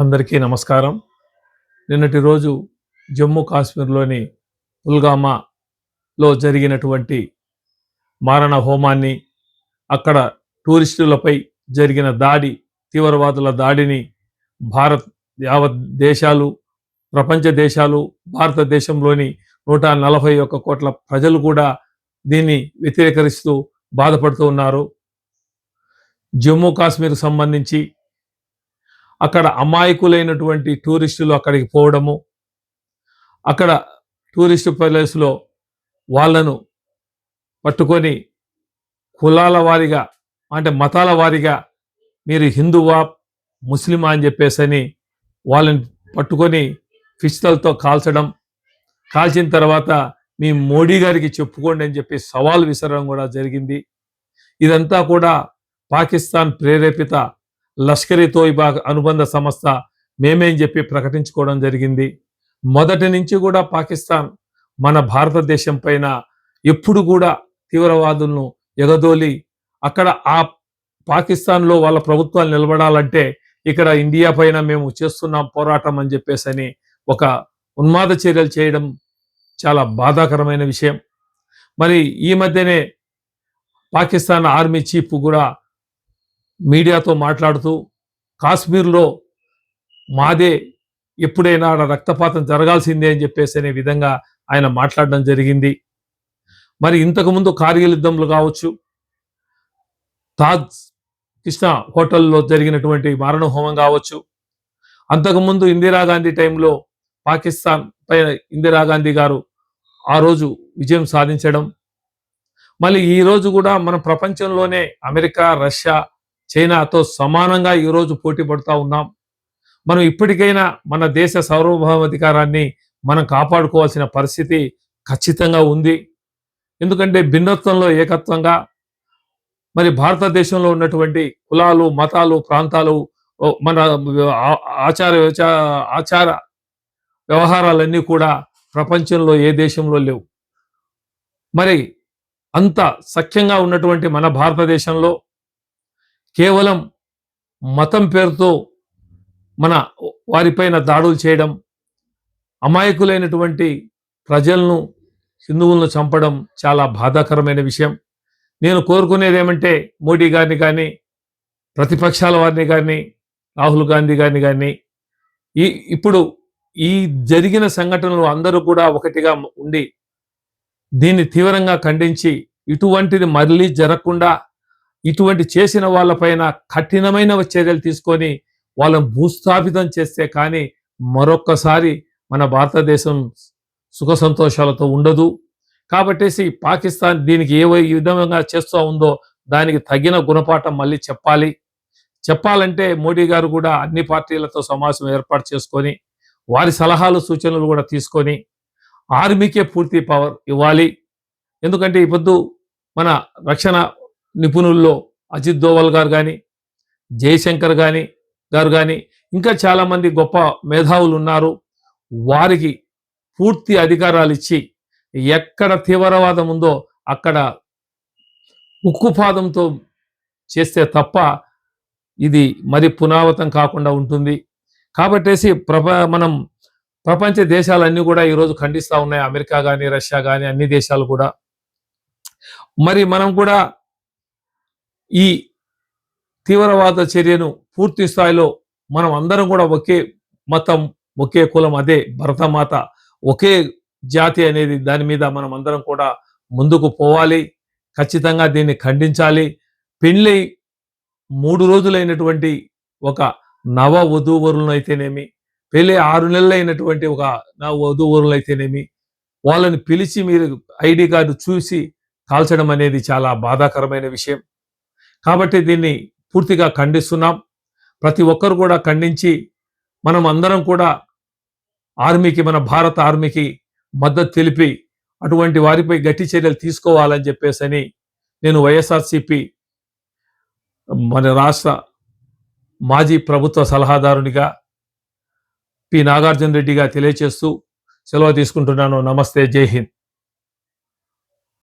అందరికీ నమస్కారం. నిన్నటి రోజు జమ్మూ కాశ్మీర్లోని పుల్గామాలో జరిగినటువంటి మారణ హోమాన్ని అక్కడ టూరిస్టులపై జరిగిన దాడి తీవ్రవాదుల దాడిని భారత్ యావత్ దేశాలు ప్రపంచ దేశాలు భారతదేశంలోని నూట నలభై ఒక్క కోట్ల ప్రజలు కూడా దీన్ని వ్యతిరేకరిస్తూ బాధపడుతూ ఉన్నారు. జమ్మూ కాశ్మీర్కు సంబంధించి అక్కడ అమాయకులైనటువంటి టూరిస్టులు అక్కడికి పోవడము అక్కడ టూరిస్ట్ ప్లేస్లో వాళ్ళను పట్టుకొని కులాల వారిగా అంటే మతాల వారిగా మీరు హిందువా ముస్లిమా అని చెప్పేసని వాళ్ళని పట్టుకొని పిస్తల్తో కాల్చడం కాల్చిన తర్వాత మీ మోడీ గారికి చెప్పుకోండి అని చెప్పి సవాల్ విసరడం కూడా జరిగింది. ఇదంతా కూడా పాకిస్తాన్ ప్రేరేపిత లష్కరీ తోయిబాగ్ అనుబంధ సంస్థ మేమేం చెప్పి ప్రకటించుకోవడం జరిగింది. మొదటి నుంచి కూడా పాకిస్తాన్ మన భారతదేశం పైన ఎప్పుడు కూడా తీవ్రవాదులను ఎగదోలి అక్కడ ఆ పాకిస్తాన్లో వాళ్ళ ప్రభుత్వాలు నిలబడాలంటే ఇక్కడ ఇండియా పైన మేము చేస్తున్నాం పోరాటం అని చెప్పేసి అని ఒక ఉన్మాద చర్యలు చేయడం చాలా బాధాకరమైన విషయం. మరి ఈ మధ్యనే పాకిస్తాన్ ఆర్మీ చీఫ్ కూడా మీడియాతో మాట్లాడుతూ కాశ్మీర్లో మాదే ఎప్పుడైనా ఆడ రక్తపాతం జరగాల్సిందే అని చెప్పేసి అనే విధంగా ఆయన మాట్లాడడం జరిగింది. మరి ఇంతకుముందు కార్గిల్ యుద్ధంలో కావచ్చు తాజ్ కృష్ణ హోటల్లో జరిగినటువంటి మారణహోమం కావచ్చు అంతకుముందు ఇందిరాగాంధీ టైంలో పాకిస్తాన్ పైన ఇందిరాగాంధీ గారు ఆ రోజు విజయం సాధించడం. మళ్ళీ ఈరోజు కూడా మన ప్రపంచంలోనే అమెరికా రష్యా చైనాతో సమానంగా ఈరోజు పోటీ పడుతూ ఉన్నాం. మనం ఇప్పటికైనా మన దేశ సార్వభౌమాధికారాన్ని మనం కాపాడుకోవాల్సిన పరిస్థితి ఖచ్చితంగా ఉంది. ఎందుకంటే భిన్నత్వంలో ఏకత్వంగా మరి భారతదేశంలో ఉన్నటువంటి కులాలు మతాలు ప్రాంతాలు మన ఆచార ఆచార వ్యవహారాలన్నీ కూడా ప్రపంచంలో ఏ దేశంలో లేవు. మరి అంత సఖ్యంగా ఉన్నటువంటి మన భారతదేశంలో కేవలం మతం పేరుతో మన వారిపైన దాడులు చేయడం అమాయకులైనటువంటి ప్రజలను హిందువులను చంపడం చాలా బాధాకరమైన విషయం. నేను కోరుకునేది ఏమంటే మోడీ గారిని కానీ ప్రతిపక్షాల వారిని కానీ రాహుల్ గాంధీ గారిని కానీ ఈ ఇప్పుడు ఈ జరిగిన సంఘటనలు అందరూ కూడా ఒకటిగా ఉండి దీన్ని తీవ్రంగా ఖండించి ఇటువంటిది మళ్ళీ జరగకుండా ఇటువంటి చేసిన వాళ్ళపైన కఠినమైన చర్యలు తీసుకొని వాళ్ళని భూస్థాపితం చేస్తే కానీ మరొక్కసారి మన భారతదేశం సుఖ సంతోషాలతో ఉండదు. కాబట్టేసి పాకిస్తాన్ దీనికి ఏ విధంగా చేస్తూ ఉందో దానికి తగిన గుణపాఠం మళ్ళీ చెప్పాలి. చెప్పాలంటే మోడీ గారు కూడా అన్ని పార్టీలతో సమావేశం ఏర్పాటు చేసుకొని వారి సలహాలు సూచనలు కూడా తీసుకొని ఆర్మీకే పూర్తి పవర్ ఇవ్వాలి. ఎందుకంటే ఈ పొద్దు మన రక్షణ నిపుణుల్లో అజిత్ దోవల్ గారు కానీ జయశంకర్ కానీ గారు కానీ ఇంకా చాలామంది గొప్ప మేధావులు ఉన్నారు. వారికి పూర్తి అధికారాలు ఇచ్చి ఎక్కడ తీవ్రవాదం ఉందో అక్కడ ఉక్కుపాదంతో చేస్తే తప్ప ఇది మరి పునావతం కాకుండా ఉంటుంది. కాబట్టేసి ప్రప మనం ప్రపంచ దేశాలన్నీ కూడా ఈరోజు ఖండిస్తూ ఉన్నాయి. అమెరికా కానీ రష్యా కానీ అన్ని దేశాలు కూడా. మరి మనం కూడా ఈ తీవ్రవాద చర్యను పూర్తి స్థాయిలో మనం అందరం కూడా ఒకే మతం ఒకే కులం అదే భరతమాత ఒకే జాతి అనేది దాని మీద మనం అందరం కూడా ముందుకు పోవాలి. ఖచ్చితంగా దీన్ని ఖండించాలి. పెళ్ళి మూడు రోజులైనటువంటి ఒక నవ వధూవరులను అయితేనేమి పెళ్ళి ఆరు నెలలైనటువంటి ఒక నవ వధూవరులు అయితేనేమి వాళ్ళని పిలిచి మీరు ఐడి కార్డు చూసి కాల్చడం అనేది చాలా బాధాకరమైన విషయం. కాబట్టి దీన్ని పూర్తిగా ఖండిస్తున్నాం. ప్రతి ఒక్కరు కూడా ఖండించి మనం అందరం కూడా ఆర్మీకి మన భారత ఆర్మీకి మద్దతు తెలిపి అటువంటి వారిపై గట్టి చర్యలు తీసుకోవాలని చెప్పేసి అని నేను వైఎస్ఆర్సిపి మన రాష్ట్ర మాజీ ప్రభుత్వ సలహాదారునిగా పి నాగార్జున రెడ్డిగా తెలియచేస్తూ సెలవు తీసుకుంటున్నాను. నమస్తే. జై హింద్.